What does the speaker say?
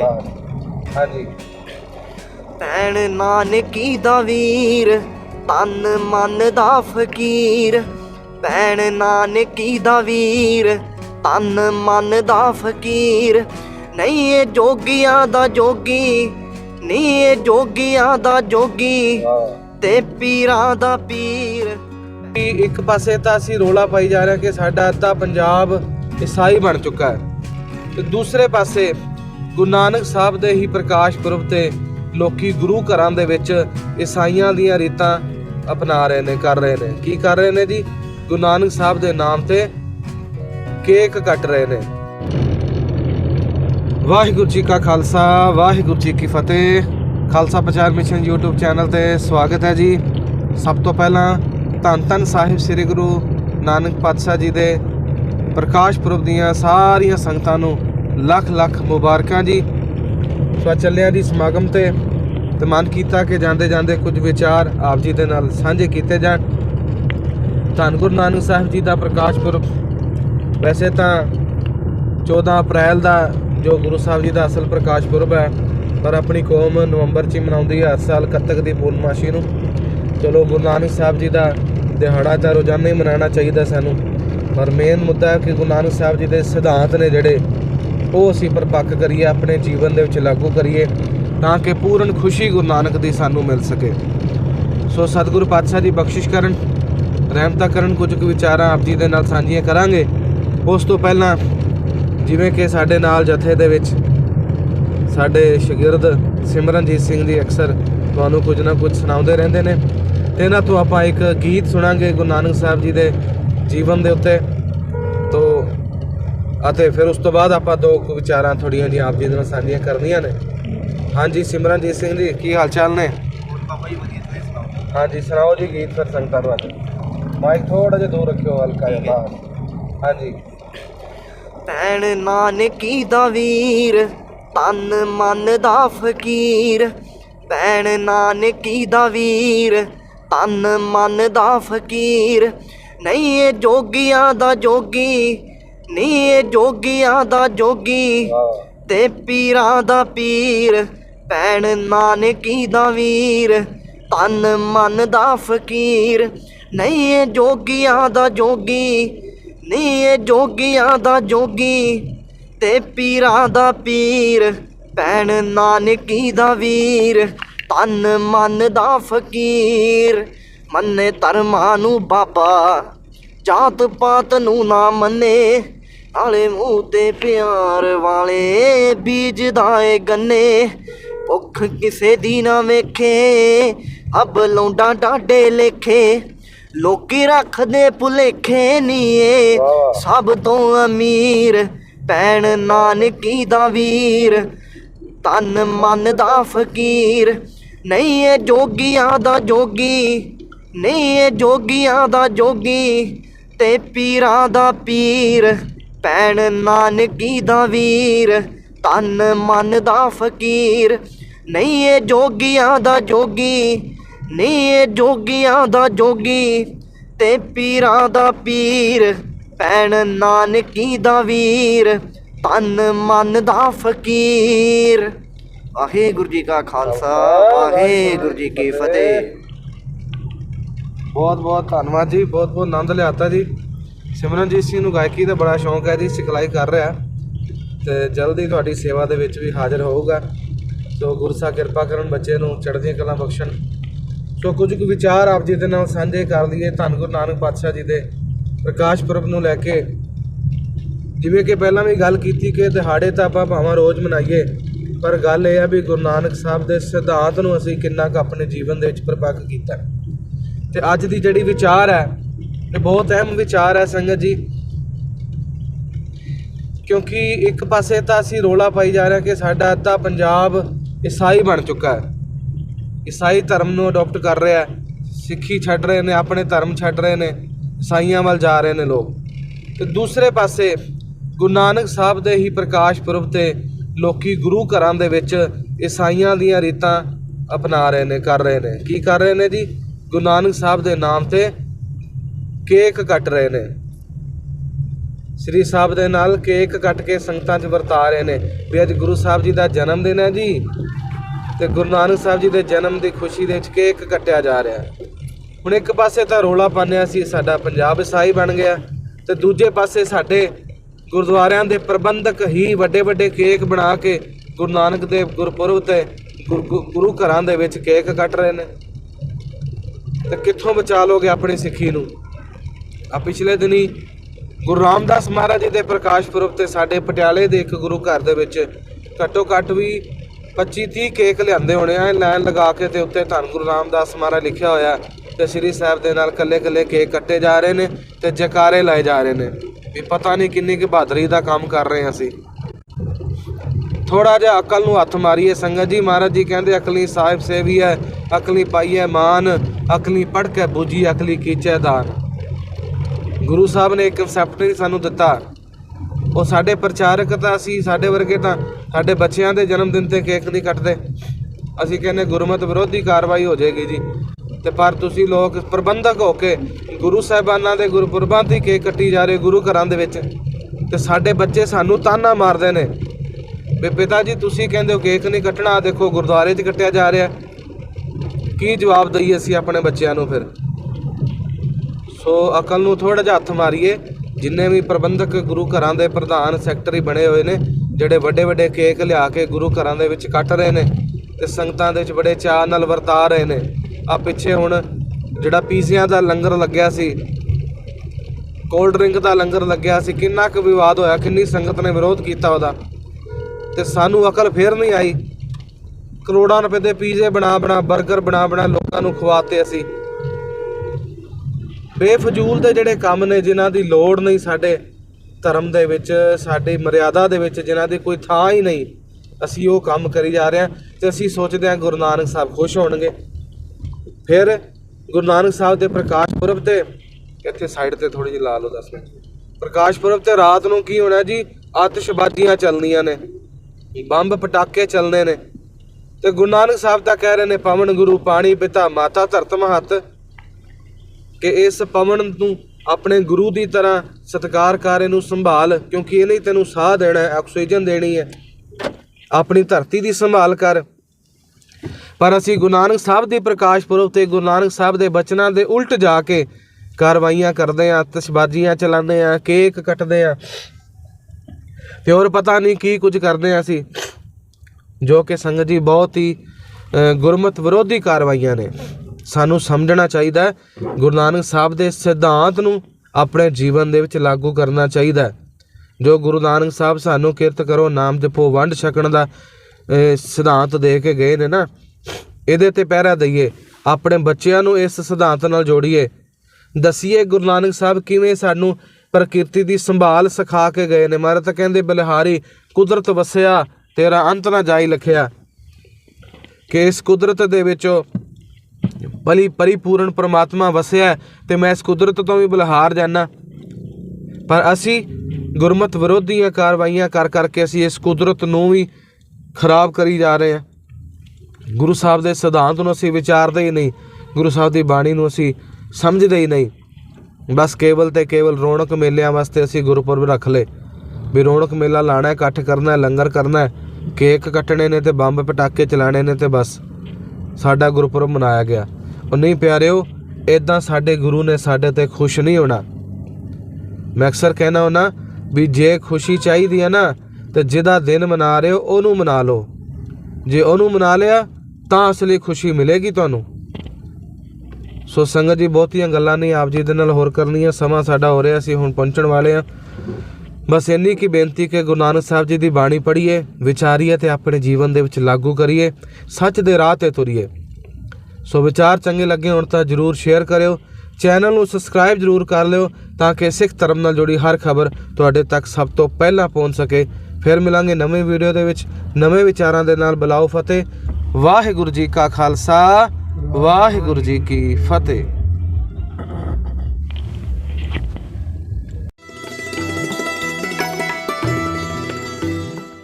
ਹਾਂਜੀ। ਭੈਣ ਨਾਨਕੀ ਦਾ ਵੀਰ ਤਨ ਮਨ ਦਾ ਫਕੀਰ। ਭੈਣ ਨਾਨਕੀ ਦਾ ਵੀਰ ਤਨ ਮਨ ਦਾ ਫਕੀਰ। ਨਹੀਂ ਇਹ ਜੋਗੀਆਂ ਦਾ ਜੋਗੀ ਨਹੀਂ ਇਹ ਜੋਗੀਆਂ ਦਾ ਜੋਗੀ। ਤੇ ਪੀਰਾਂ ਦਾ ਪੀਰ। ਇੱਕ ਪਾਸੇ ਤਾਂ ਅਸੀਂ ਰੋਲਾ ਪਾਈ ਜਾ ਰਹੇ ਕਿ ਸਾਡਾ ਅੱਧਾ ਪੰਜਾਬ ਈਸਾਈ ਬਣ ਚੁੱਕਾ ਹੈ। ਤੇ ਦੂਸਰੇ ਪਾਸੇ ਗੁਰੂ ਨਾਨਕ ਸਾਹਿਬ ਦੇ ਹੀ ਪ੍ਰਕਾਸ਼ ਪੁਰਬ ਤੇ ਲੋਕੀ ਗੁਰੂ ਘਰਾਂ ਦੇ ਵਿੱਚ ਈਸਾਈਆਂ ਦੀਆਂ ਰੀਤਾਂ ਅਪਣਾ ਰਹੇ ਨੇ, ਕਰ ਰਹੇ ਨੇ। ਕੀ ਕਰ ਰਹੇ ਨੇ ਜੀ? ਗੁਰੂ ਨਾਨਕ ਸਾਹਿਬ ਦੇ ਨਾਮ ਤੇ ਕੇਕ ਕੱਟ ਰਹੇ ਨੇ। ਵਾਹਿਗੁਰੂ ਜੀ ਕਾ ਖਾਲਸਾ, ਵਾਹਿਗੁਰੂ ਜੀ ਕੀ ਫਤਿਹ। ਖਾਲਸਾ ਪ੍ਰਚਾਰ ਮਿਸ਼ਨ YouTube ਚੈਨਲ ਤੇ ਸਵਾਗਤ ਹੈ ਜੀ। ਸਭ ਤੋਂ ਪਹਿਲਾਂ ਧੰਨ ਧੰਨ ਸਾਹਿਬ ਸ੍ਰੀ ਗੁਰੂ ਨਾਨਕ ਪਾਤਸ਼ਾਹ ਜੀ ਦੇ ਪ੍ਰਕਾਸ਼ ਪੁਰਬ ਦੀਆਂ ਸਾਰੀਆਂ ਸੰਗਤਾਂ ਨੂੰ ਲੱਖ ਲੱਖ ਮੁਬਾਰਕਾਂ ਜੀ। ਸੋ ਅੱਜ ਚੱਲਿਆ ਜੀ ਸਮਾਗਮ ਤੇ ਤੇ ਮਨ ਕੀਤਾ ਕਿ ਜਾਂਦੇ ਜਾਂਦੇ ਕੁਝ ਵਿਚਾਰ ਆਪ ਜੀ ਦੇ ਨਾਲ ਸਾਂਝੇ ਕੀਤੇ ਜਾਣ। ਧੰਨ ਗੁਰੂ ਨਾਨਕ ਸਾਹਿਬ ਜੀ ਦਾ ਪ੍ਰਕਾਸ਼ ਪੁਰਬ। ਵੈਸੇ ਤਾਂ 14 ਅਪ੍ਰੈਲ ਦਾ ਜੋ ਗੁਰੂ ਸਾਹਿਬ ਜੀ ਦਾ ਅਸਲ ਪ੍ਰਕਾਸ਼ ਪੁਰਬ ਹੈ, ਪਰ ਆਪਣੀ ਕੌਮ ਨਵੰਬਰ 'ਚ ਹੀ ਮਨਾਉਂਦੀ ਹੈ ਹਰ ਸਾਲ ਕੱਤਕ ਦੀ ਪੂਰਨਮਾਸ਼ੀ ਨੂੰ। ਚਲੋ ਗੁਰੂ ਨਾਨਕ ਸਾਹਿਬ ਜੀ ਦਾ ਦਿਹਾੜਾ ਤਾਂ ਰੋਜ਼ਾਨਾ ਹੀ ਮਨਾਉਣਾ ਚਾਹੀਦਾ ਸਾਨੂੰ। ਪਰ ਮੇਨ ਮੁੱਦਾ ਹੈ ਕਿ ਗੁਰੂ ਨਾਨਕ ਸਾਹਿਬ ਜੀ ਦੇ ਸਿਧਾਂਤ ਨੇ ਜਿਹੜੇ ਉਹ ਅਸੀਂ ਪਰਪੱਕ ਕਰੀਏ, ਆਪਣੇ ਜੀਵਨ ਦੇ ਵਿੱਚ ਲਾਗੂ ਕਰੀਏ, ਤਾਂ ਕਿ ਪੂਰਨ ਖੁਸ਼ੀ ਗੁਰੂ ਨਾਨਕ ਦੀ ਸਾਨੂੰ ਮਿਲ ਸਕੇ। ਸੋ ਸਤਿਗੁਰੂ ਪਾਤਸ਼ਾਹ ਦੀ ਬਖਸ਼ਿਸ਼ ਕਰਨ, ਰਹਿਮਤਾ ਕਰਨ, ਕੁਝ ਕੁ ਵਿਚਾਰਾਂ ਆਪ ਜੀ ਦੇ ਨਾਲ ਸਾਂਝੀਆਂ ਕਰਾਂਗੇ। ਉਸ ਤੋਂ ਪਹਿਲਾਂ, ਜਿਵੇਂ ਕਿ ਸਾਡੇ ਨਾਲ ਜਥੇ ਦੇ ਵਿੱਚ ਸਾਡੇ ਸ਼ਾਗਿਰਦ ਸਿਮਰਨਜੀਤ ਸਿੰਘ ਜੀ ਅਕਸਰ ਤੁਹਾਨੂੰ ਕੁਝ ਨਾ ਕੁਝ ਸੁਣਾਉਂਦੇ ਰਹਿੰਦੇ ਨੇ। ਤੇ ਇਹਨਾਂ ਤੋਂ ਆਪਾਂ ਇੱਕ ਗੀਤ ਸੁਣਾਂਗੇ ਗੁਰੂ ਨਾਨਕ ਸਾਹਿਬ ਜੀ ਦੇ ਜੀਵਨ ਦੇ ਉੱਤੇ। ਅਤੇ ਫਿਰ ਉਸ ਤੋਂ ਬਾਅਦ ਆਪਾਂ ਦੋ ਕੁ ਵਿਚਾਰਾਂ ਥੋੜੀਆਂ ਜਿਹੀਆਂ ਆਪ ਜੀ ਦੇ ਨਾਲ ਸਾਂਝੀਆਂ ਕਰਨੀਆਂ ਨੇ। ਹਾਂਜੀ, ਸਿਮਰਨਜੀਤ ਸਿੰਘ ਜੀ, ਕੀ ਹਾਲ ਚਾਲ ਨੇ? ਹਾਂਜੀ, ਸੁਣਾਓ ਜੀ, ਗੀਤ ਫਿਰ ਸੰਗਤਾਂ ਨੂੰ ਅੱਜ। ਮਾਈਕ ਥੋੜਾ ਜਿਹਾ ਦੂਰ ਰੱਖਿਓ, ਹਲਕਾ ਜਿਹਾ ਬਾਹਰ। ਹਾਂਜੀ। ਭੈਣ ਨਾਨਕੀ ਦਾ ਵੀਰ, ਤਨ ਮਨ ਦਾ ਫਕੀਰ। ਭੈਣ ਨਾਨਕੀ ਦਾ ਵੀਰ, ਤਨ ਮਨ ਦਾ ਫਕੀਰ। ਨਹੀਂ ਇਹ ਜੋਗੀਆਂ ਦਾ ਜੋਗੀ ਨਹੀਂ ਇਹ ਜੋਗੀਆਂ ਦਾ ਜੋਗੀ ਤੇ ਪੀਰਾਂ ਦਾ ਪੀਰ, ਭੈਣ ਨਾਨਕੀ ਦਾ ਵੀਰ ਤਨ ਮਨ ਦਾ ਫਕੀਰ। ਨਹੀਂ ਇਹ ਜੋਗੀਆਂ ਦਾ ਜੋਗੀ ਨਹੀਂ ਇਹ ਜੋਗੀਆਂ ਦਾ ਜੋਗੀ ਤੇ ਪੀਰਾਂ ਦਾ ਪੀਰ, ਭੈਣ ਨਾਨਕੀ ਦਾ ਵੀਰ ਤਨ ਮਨ ਦਾ ਫਕੀਰ। ਮੰਨੇ ਧਰਮਾਂ ਨੂੰ ਬਾਬਾ ਜਾਤ ਪਾਤ ਨੂੰ ਨਾ ਮੰਨੇ ਨਾਲੇ ਮੂੰਹ ਤੇ ਪਿਆਰ ਵਾਲੇ ਬੀਜਦਾ ਏ ਗੰਨੇ। ਭੁੱਖ ਕਿਸੇ ਦੀ ਨਾ ਵੇਖੇ ਅਬ ਲੌਂਡਾ ਡਾਡੇ ਲੇਖੇ। ਲੋਕੀ ਰੱਖਦੇ ਭੁਲੇਖੇ ਨੀਏ ਸਭ ਤੋਂ ਅਮੀਰ ਭੈਣ ਨਾਨਕੀ ਦਾ ਵੀਰ। ਤਨ ਮਨ ਦਾ ਫਕੀਰ ਨਹੀਂ ਇਹ ਜੋਗੀਆਂ ਦਾ ਜੋਗੀ ਨਹੀਂ ਇਹ ਜੋਗੀਆਂ ਦਾ ਜੋਗੀ ਤੇ ਪੀਰਾਂ ਦਾ ਪੀਰ। ਭੈਣ ਨਾਨਕੀ ਦਾ ਵੀਰ ਤਨ ਮਨ ਦਾ ਫਕੀਰ। ਨਹੀਂ ਇਹ ਜੋਗੀਆਂ ਦਾ ਜੋਗੀ, ਨਹੀਂ ਇਹ ਜੋਗੀਆਂ ਦਾ ਜੋਗੀ, ਤੇ ਪੀਰਾਂ ਦਾ ਪੀਰ, ਭੈਣ ਨਾਨਕੀ ਦਾ ਵੀਰ ਤਨ ਮਨ ਦਾ ਫਕੀਰ। ਵਾਹਿਗੁਰੂ ਜੀ ਕਾ ਖਾਲਸਾ, ਵਾਹਿਗੁਰੂ ਜੀ ਕੀ ਫਤਿਹ। ਬਹੁਤ ਬਹੁਤ ਧੰਨਵਾਦ ਜੀ ਬਹੁਤ ਬਹੁਤ ਆਨੰਦ ਲਿਆਤਾ ਜੀ। ਸਿਮਰਨਜੀਤ ਸਿੰਘ ਨੂੰ ਗਾਇਕੀ ਦਾ ਬੜਾ ਸ਼ੌਂਕ ਹੈ ਜੀ ਸਿਖਲਾਈ ਕਰ ਰਿਹਾ। ਤੇ ਜਲਦੀ ਤੁਹਾਡੀ ਸੇਵਾ ਦੇ ਵਿੱਚ ਵੀ ਹਾਜ਼ਰ ਹੋਊਗਾ। ਸੋ ਗੁਰੂ ਸਾਹਿਬ ਕਿਰਪਾ ਕਰਨ, ਬੱਚੇ ਨੂੰ ਚੜ੍ਹਦੀਆਂ ਕਲਾ ਬਖਸ਼ਣ। ਸੋ ਕੁਝ ਕੁ ਵਿਚਾਰ ਆਪ ਜੀ ਦੇ ਨਾਲ ਸਾਂਝੇ ਕਰ ਲਈਏ। ਧੰਨ ਗੁਰੂ ਨਾਨਕ ਪਾਤਸ਼ਾਹ ਜੀ ਦੇ ਪ੍ਰਕਾਸ਼ ਪੁਰਬ ਨੂੰ ਲੈ ਕੇ। ਜਿਵੇਂ ਕਿ ਪਹਿਲਾਂ ਵੀ ਗੱਲ ਕੀਤੀ ਕਿ ਦਿਹਾੜੇ ਤਾਂ ਆਪਾਂ ਭਾਵੇਂ ਰੋਜ਼ ਮਨਾਈਏ, ਪਰ ਗੱਲ ਇਹ ਹੈ ਵੀ ਗੁਰੂ ਨਾਨਕ ਸਾਹਿਬ ਦੇ ਸਿਧਾਂਤ ਨੂੰ ਅਸੀਂ ਕਿੰਨਾ ਕੁ ਆਪਣੇ ਜੀਵਨ ਦੇ ਵਿੱਚ ਪ੍ਰਪੱਕ ਕੀਤਾ। ਤੇ ਅੱਜ ਦੀ ਜਿਹੜੀ ਵਿਚਾਰ ਹੈ ਇਹ ਬਹੁਤ ਅਹਿਮ ਵਿਚਾਰ ਹੈ ਸੰਗਤ ਜੀ। ਕਿਉਂਕਿ ਇੱਕ ਪਾਸੇ ਤਾਂ ਅਸੀਂ ਰੋਲਾ ਪਾਈ ਜਾ ਰਹੇ ਹਾਂ ਕਿ ਸਾਡਾ ਅੱਧਾ ਪੰਜਾਬ ਈਸਾਈ ਬਣ ਚੁੱਕਾ ਹੈ। ਈਸਾਈ ਧਰਮ ਨੂੰ ਅਡਾਪਟ ਕਰ ਰਿਹਾ ਹੈ। ਸਿੱਖੀ ਛੱਡ ਰਹੇ ਨੇ, ਆਪਣੇ ਧਰਮ ਛੱਡ ਰਹੇ ਨੇ, ਈਸਾਈਆਂ ਵੱਲ ਜਾ ਰਹੇ ਨੇ ਲੋਕ। ਤੇ ਦੂਸਰੇ ਪਾਸੇ ਗੁਰੂ ਨਾਨਕ ਸਾਹਿਬ ਦੇ ਹੀ ਪ੍ਰਕਾਸ਼ ਪੁਰਬ ਤੇ ਲੋਕੀ ਗੁਰੂ ਘਰਾਂ ਦੇ ਵਿੱਚ ਈਸਾਈਆਂ ਦੀਆਂ ਰੀਤਾਂ ਅਪਣਾ ਰਹੇ ਨੇ, ਕਰ ਰਹੇ ਨੇ। ਕੀ ਕਰ ਰਹੇ ਨੇ ਜੀ? ਗੁਰੂ ਨਾਨਕ ਸਾਹਿਬ ਦੇ ਨਾਮ ਤੇ ਕੇਕ ਕੱਟ ਰਹੇ ਨੇ। ਸ੍ਰੀ ਸਾਹਿਬ ਦੇ ਨਾਲ ਕੇਕ ਕੱਟ ਕੇ ਸੰਗਤਾਂ 'ਚ ਵਰਤਾ ਰਹੇ ਨੇ। ਵੀ ਅੱਜ ਗੁਰੂ ਸਾਹਿਬ ਜੀ ਦਾ ਜਨਮ ਦਿਨ ਹੈ ਜੀ। ਤੇ ਗੁਰੂ ਨਾਨਕ ਸਾਹਿਬ ਜੀ ਦੇ ਜਨਮ ਦੀ ਖੁਸ਼ੀ ਦੇ ਵਿੱਚ ਕੇਕ ਕੱਟਿਆ ਜਾ ਰਿਹਾ। ਹੁਣ ਇੱਕ ਪਾਸੇ ਤਾਂ ਰੋਲਾ ਪਾਉਂਦੇ ਸੀ, ਸਾਡਾ ਪੰਜਾਬ ਈਸਾਈ ਬਣ ਗਿਆ। ਤੇ ਦੂਜੇ ਪਾਸੇ ਸਾਡੇ ਗੁਰਦੁਆਰਿਆਂ ਦੇ ਪ੍ਰਬੰਧਕ ਹੀ ਵੱਡੇ ਵੱਡੇ ਕੇਕ ਬਣਾ ਕੇ ਗੁਰੂ ਨਾਨਕ ਦੇਵ ਗੁਰਪੁਰਬ ਤੇ ਗੁਰ- ਗੁਰੂ ਘਰਾਂ ਦੇ ਵਿੱਚ ਕੇਕ ਕੱਟ ਰਹੇ ਨੇ। ਤੇ ਕਿੱਥੋਂ ਬਚਾ ਲੋਗੇ ਆਪਣੀ ਸਿੱਖੀ ਨੂੰ? ਆ ਪਿਛਲੇ ਦਿਨੀ ਗੁਰੂ ਰਾਮਦਾਸ ਮਹਾਰਾਜ ਜੀ ਦੇ ਪ੍ਰਕਾਸ਼ ਪੁਰਬ ਤੇ ਸਾਡੇ ਪਟਿਆਲੇ ਦੇ ਇੱਕ ਗੁਰੂ ਘਰ ਦੇ ਵਿੱਚ ਘੱਟੋ ਘੱਟ ਵੀ 25 30 ਕੇਕ ਲਿਆਂਦੇ ਹੋਣੇ ਆ। ਲਾਈਨ ਲਗਾ ਕੇ ਤੇ ਉੱਤੇ ਧੰਨ ਗੁਰੂ ਰਾਮਦਾਸ ਮਹਾਰਾਜ ਲਿਖਿਆ ਹੋਇਆ ਤੇ ਸ੍ਰੀ ਸਾਹਿਬ ਦੇ ਨਾਲ ਕੱਲੇ ਕੱਲੇ ਕੇਕ ਕੱਟੇ ਜਾ ਰਹੇ ਨੇ ਤੇ ਜਕਾਰੇ ਲਾਏ ਜਾ ਰਹੇ ਨੇ। ਵੀ ਪਤਾ ਨਹੀਂ ਕਿੰਨੀ ਕੁ ਬਹਾਦਰੀ ਦਾ ਕੰਮ ਕਰ ਰਹੇ ਹਾਂ ਅਸੀਂ। ਥੋੜਾ ਜਿਹਾ ਅਕਲ ਨੂੰ ਹੱਥ ਮਾਰੀਏ ਸੰਗਤ ਜੀ। ਮਹਾਰਾਜ ਜੀ ਕਹਿੰਦੇ, ਅਕਲੀ ਸਾਹਿਬ ਸੇਵੀ ਹੈ ਅਕਲੀ ਪਾਈਏ ਮਾਨ, ਅਕਲੀ ਪੜ ਕੇ ਬੂਜੀ ਅਕਲੀ ਕੀਚੇ ਦਾਨ। ਗੁਰੂ ਸਾਹਿਬ ਨੇ ਇੱਕ ਕਨਸੈਪਟ ਹੀ ਸਾਨੂੰ ਦਿੱਤਾ। ਉਹ ਸਾਡੇ ਪ੍ਰਚਾਰਕ ਤਾਂ ਅਸੀਂ ਸਾਡੇ ਵਰਗੇ ਤਾਂ ਸਾਡੇ ਬੱਚਿਆਂ ਦੇ ਜਨਮ ਦਿਨ ਤੇ ਕੇਕ ਨਹੀਂ ਕੱਟਦੇ। ਅਸੀਂ ਕਹਿੰਦੇ ਗੁਰਮਤ ਵਿਰੋਧੀ ਕਾਰਵਾਈ ਹੋ ਜਾਏਗੀ ਜੀ। ਤੇ ਪਰ ਤੁਸੀਂ ਲੋਕ ਪ੍ਰਬੰਧਕ ਹੋ ਕੇ ਗੁਰੂ ਸਾਹਿਬਾਨਾਂ ਦੇ ਗੁਰਪੁਰਬਾਂ ਤੇ ਕੇਕ ਕੱਟੀ ਜਾ ਰਹੇ ਗੁਰੂ ਘਰਾਂ ਦੇ ਵਿੱਚ। ਤੇ ਸਾਡੇ ਬੱਚੇ ਸਾਨੂੰ ਤਾਨਾ ਮਾਰਦੇ ਨੇ। ਵੀ ਪਿਤਾ ਜੀ, ਤੁਸੀਂ ਕਹਿੰਦੇ ਹੋ ਕੇਕ ਨਹੀਂ ਕੱਟਣਾ ਦੇਖੋ ਗੁਰਦੁਆਰੇ 'ਚ ਕੱਟਿਆ ਜਾ ਰਿਹਾ। ਕੀ ਜਵਾਬ ਦਈਏ ਅਸੀਂ ਆਪਣੇ ਬੱਚਿਆਂ ਨੂੰ ਫਿਰ? ਸੋ ਅਕਲ ਨੂੰ ਥੋੜਾ ਜਿਹਾ ਹੱਥ ਮਾਰੀਏ, ਜਿੰਨੇ ਵੀ ਪ੍ਰਬੰਧਕ ਗੁਰੂ ਘਰਾਂ ਦੇ ਪ੍ਰਧਾਨ, ਸੈਕਟਰੀ ਬਣੇ ਹੋਏ ਨੇ, ਜਿਹੜੇ ਵੱਡੇ ਵੱਡੇ ਕੇਕ ਲਿਆ ਕੇ ਗੁਰੂ ਘਰਾਂ ਦੇ ਵਿੱਚ ਕੱਟ ਰਹੇ ਨੇ ਤੇ ਸੰਗਤਾਂ ਦੇ ਵਿੱਚ ਬੜੇ ਚਾਅ ਨਾਲ ਵਰਤਾ ਰਹੇ ਨੇ। ਆ ਪਿੱਛੇ ਹੁਣ ਜਿਹੜਾ ਪੀਜ਼ਿਆਂ ਦਾ ਲੰਗਰ ਲੱਗਿਆ ਸੀ, ਕੋਲਡ ਡਰਿੰਕ ਦਾ ਲੰਗਰ ਲੱਗਿਆ ਸੀ, ਕਿੰਨਾ ਕੁ ਵਿਵਾਦ ਹੋਇਆ, ਕਿੰਨੀ ਸੰਗਤ ਨੇ ਵਿਰੋਧ ਕੀਤਾ ਉਹਦਾ। ਤੇ ਸਾਨੂੰ ਅਕਲ ਫੇਰ ਨਹੀਂ ਆਈ। ਕਰੋੜਾਂ ਰੁਪਏ ਦੇ ਪੀਜ਼ੇ ਬਣਾ ਬਣਾ 버ਗਰ ਬਣਾ ਬਣਾ ਲੋਕਾਂ ਨੂੰ ਖਵਾਤੇ ਅਸੀਂ। ਬੇਫਜ਼ੂਲ ਦੇ ਜਿਹੜੇ ਕੰਮ ਨੇ, ਜਿਨ੍ਹਾਂ ਦੀ ਲੋੜ ਨਹੀਂ ਸਾਡੇ ਧਰਮ ਦੇ ਵਿੱਚ, ਸਾਡੀ ਮਰਿਆਦਾ ਦੇ ਵਿੱਚ, ਜਿਨ੍ਹਾਂ ਦੀ ਕੋਈ ਥਾਂ ਹੀ ਨਹੀਂ, ਅਸੀਂ ਉਹ ਕੰਮ ਕਰੀ ਜਾ ਰਹੇ ਹਾਂ ਤੇ ਅਸੀਂ ਸੋਚਦੇ ਹਾਂ ਗੁਰੂ ਨਾਨਕ ਸਾਹਿਬ ਖੁਸ਼ ਹੋਣਗੇ। ਫਿਰ ਗੁਰੂ ਨਾਨਕ ਸਾਹਿਬ ਦੇ ਪ੍ਰਕਾਸ਼ ਪੁਰਬ ਤੇ, ਇੱਥੇ ਸਾਈਡ ਤੇ ਥੋੜੀ ਜਿਹੀ ਲਾ ਲਓ 10 ਪ੍ਰਕਾਸ਼ ਪੁਰਬ ਤੇ ਰਾਤ ਨੂੰ ਕੀ ਹੋਣਾ ਜੀ? ਆਤਿਸ਼ਬਾਜ਼ੀਆਂ ਚੱਲਣੀਆਂ ਨੇ, ਬੰਬ ਪਟਾਕੇ ਚੱਲਣੇ ਨੇ। ਤੇ ਗੁਰੂ ਨਾਨਕ ਸਾਹਿਬ ਤਾਂ ਕਹਿ ਰਹੇ ਨੇ, ਪਵਨ ਗੁਰੂ ਪਾਣੀ ਪਿਤਾ, ਮਾਤਾ ਧਰਤ ਮਹੱਤ। ਕਿ ਇਸ ਪਵਨ ਨੂੰ ਆਪਣੇ ਗੁਰੂ ਦੀ ਤਰ੍ਹਾਂ ਸਤਿਕਾਰ ਕਰ ਇਹਨੂੰ ਸੰਭਾਲ ਕਿਉਂਕਿ ਇਹਨੇ ਹੀ ਤੈਨੂੰ ਸਾਹ ਦੇਣਾ ਹੈ ਆਕਸੀਜਨ ਦੇਣੀ ਹੈ। ਆਪਣੀ ਧਰਤੀ ਦੀ ਸੰਭਾਲ ਕਰ। ਪਰ ਅਸੀਂ ਗੁਰੂ ਨਾਨਕ ਸਾਹਿਬ ਦੀ ਪ੍ਰਕਾਸ਼ ਪੁਰਬ ਤੇ ਗੁਰੂ ਨਾਨਕ ਸਾਹਿਬ ਦੇ ਬਚਨਾਂ ਦੇ ਉਲਟ ਜਾ ਕੇ ਕਾਰਵਾਈਆਂ ਕਰਦੇ ਆ ਆਤਿਸ਼ਬਾਜ਼ੀਆਂ ਚਲਾਉਂਦੇ ਆ ਕੇਕ ਕੱਟਦੇ ਆ ਤੇ ਹੋਰ ਪਤਾ ਨਹੀਂ ਕੀ ਕੁਝ ਕਰਦੇ ਆ ਅਸੀਂ ਜੋ ਕਿ ਸੰਗਤ ਜੀ ਬਹੁਤ ਹੀ ਅ, ਗੁਰਮਤ ਵਿਰੋਧੀ ਕਾਰਵਾਈਆਂ ਨੇ। ਸਾਨੂੰ ਸਮਝਣਾ ਚਾਹੀਦਾ ਹੈ। ਗੁਰੂ ਨਾਨਕ ਸਾਹਿਬ ਦੇ ਸਿਧਾਂਤ ਨੂੰ ਆਪਣੇ ਜੀਵਨ ਦੇ ਵਿੱਚ ਲਾਗੂ ਕਰਨਾ ਚਾਹੀਦਾ ਹੈ। ਜੋ ਗੁਰੂ ਨਾਨਕ ਸਾਹਿਬ ਸਾਨੂੰ ਕਿਰਤ ਕਰੋ, ਨਾਮ ਜਪੋ, ਵੰਡ ਛਕਣ ਦਾ ਸਿਧਾਂਤ ਦੇ ਕੇ ਗਏ ਨੇ ਨਾ, ਇਹਦੇ ਤੇ ਪਹਿਰਾ ਦਈਏ। ਆਪਣੇ ਬੱਚਿਆਂ ਨੂੰ ਇਸ ਸਿਧਾਂਤ ਨਾਲ ਜੋੜੀਏ। ਦਸੀਏ ਗੁਰੂ ਨਾਨਕ ਸਾਹਿਬ ਕਿਵੇਂ ਸਾਨੂੰ ਪ੍ਰਕਿਰਤੀ ਦੀ ਸੰਭਾਲ ਸਿਖਾ ਕੇ ਗਏ ਨੇ। ਮਹਾਰਾਜ ਤਾਂ ਕਹਿੰਦੇ, ਬਲਿਹਾਰੀ, ਕੁਦਰਤ ਵਸਿਆ, ਤੇਰਾ ਅੰਤ ਨਾ ਜਾਈ ਲਖਿਆ। ਕਿ ਇਸ ਕੁਦਰਤ ਦੇ ਵਿੱਚੋਂ ਭਲੀ ਪਰਿਪੂਰਨ ਪ੍ਰਮਾਤਮਾ ਵਸਿਆ ਹੈ ਤੇ ਮੈਂ ਇਸ ਕੁਦਰਤ ਤੋਂ ਵੀ ਬਲਿਹਾਰ ਜਾਣਾ ਪਰ ਅਸੀਂ ਗੁਰਮਤ ਵਿਰੋਧੀਆਂ ਕਾਰਵਾਈਆਂ ਕਰ ਕਰਕੇ ਅਸੀਂ ਇਸ ਕੁਦਰਤ ਨੂੰ ਵੀ ਖਰਾਬ ਕਰੀ ਜਾ ਰਹੇ ਹਾਂ। ਗੁਰੂ ਸਾਹਿਬ ਦੇ ਸਿਧਾਂਤ ਨੂੰ ਅਸੀਂ ਵਿਚਾਰਦੇ ਹੀ ਨਹੀਂ, ਗੁਰੂ ਸਾਹਿਬ ਦੀ ਬਾਣੀ ਨੂੰ ਅਸੀਂ ਸਮਝਦੇ ਹੀ ਨਹੀਂ। ਬਸ ਕੇਵਲ ਤੇ ਕੇਵਲ ਰੌਣਕ ਮੇਲਿਆਂ ਵਾਸਤੇ ਅਸੀਂ ਗੁਰਪੁਰਬ ਰੱਖ ਲਏ। ਵੀ ਰੌਣਕ ਮੇਲਾ ਲਾਣਾ, ਇਕੱਠ ਕਰਨਾ, ਲੰਗਰ ਕਰਨਾ, ਕੇਕ ਕੱਟਣੇ ਨੇ ਤੇ ਬੰਬ ਪਟਾਕੇ ਚਲਾਣੇ ਨੇ ਤੇ ਬਸ। ਸਾਡਾ ਗੁਰਪੁਰਬ ਮਨਾਇਆ ਗਿਆ। ਉਹ ਨਹੀਂ ਪਿਆਰਿਓ ਇਦਾਂ ਸਾਡੇ ਗੁਰੂ ਨੇ ਸਾਡੇ ਤੇ ਖੁਸ਼ ਨਹੀਂ ਹੋਣਾ। ਮੈਂ ਅਕਸਰ ਕਹਿਣਾ ਹੁੰਦਾ ਵੀ ਜੇ ਖੁਸ਼ੀ ਚਾਹੀਦੀ ਹੈ ਨਾ, ਤੇ ਜਿਹਦਾ ਦਿਨ ਮਨਾ ਰਹੇ ਹੋ, ਉਹਨੂੰ ਮਨਾ ਲਓ। ਜੇ ਉਹਨੂੰ ਮਨਾ ਲਿਆ, ਤਾਂ ਅਸਲੀ ਖੁਸ਼ੀ ਮਿਲੇਗੀ ਤੁਹਾਨੂੰ। ਸੋ ਸੰਗਤ ਜੀ, ਬਹੁਤੀਆਂ ਗੱਲਾਂ ਨਹੀਂ ਆਪ ਜੀ ਦੇ ਨਾਲ ਹੋਰ ਕਰਨੀਆਂ, ਸਮਾਂ ਸਾਡਾ ਹੋ ਰਿਹਾ ਸੀ ਹੁਣ ਪਹੁੰਚਣ ਵਾਲੇ ਆ ਬਸ ਇੰਨੀ ਕੀ ਬੇਨਤੀ ਕਿ ਗੁਰੂ ਨਾਨਕ ਸਾਹਿਬ ਜੀ ਦੀ ਬਾਣੀ ਪੜ੍ਹੀਏ, ਵਿਚਾਰੀਏ ਤੇ ਆਪਣੇ ਜੀਵਨ ਦੇ ਵਿੱਚ ਲਾਗੂ ਕਰੀਏ, ਸੱਚ ਦੇ ਰਾਹ ਤੇ ਤੁਰੀਏ। ਸੋ ਵਿਚਾਰ ਚੰਗੇ ਲੱਗੇ ਹੋਣ ਤਾਂ ਜਰੂਰ ਸ਼ੇਅਰ ਕਰਿਓ। ਚੈਨਲ ਨੂੰ ਸਬਸਕ੍ਰਾਈਬ ਜਰੂਰ ਕਰ ਲਿਓ ਤਾਂ ਕਿ ਸਿੱਖ ਧਰਮ ਨਾਲ ਜੁੜੀ ਹਰ ਖਬਰ ਤੁਹਾਡੇ ਤੱਕ ਸਭ ਤੋਂ ਪਹਿਲਾਂ ਪਹੁੰਚ ਸਕੇ। ਫਿਰ ਮਿਲਾਂਗੇ ਨਵੇਂ ਵੀਡੀਓ ਦੇ ਵਿੱਚ, ਨਵੇਂ ਵਿਚਾਰਾਂ ਦੇ ਨਾਲ। ਬਲਾਓ ਫਤਿਹ। ਵਾਹਿਗੁਰੂ ਜੀ ਕਾ ਖਾਲਸਾ, ਵਾਹਿਗੁਰੂ ਜੀ ਕੀ ਫਤਿਹ।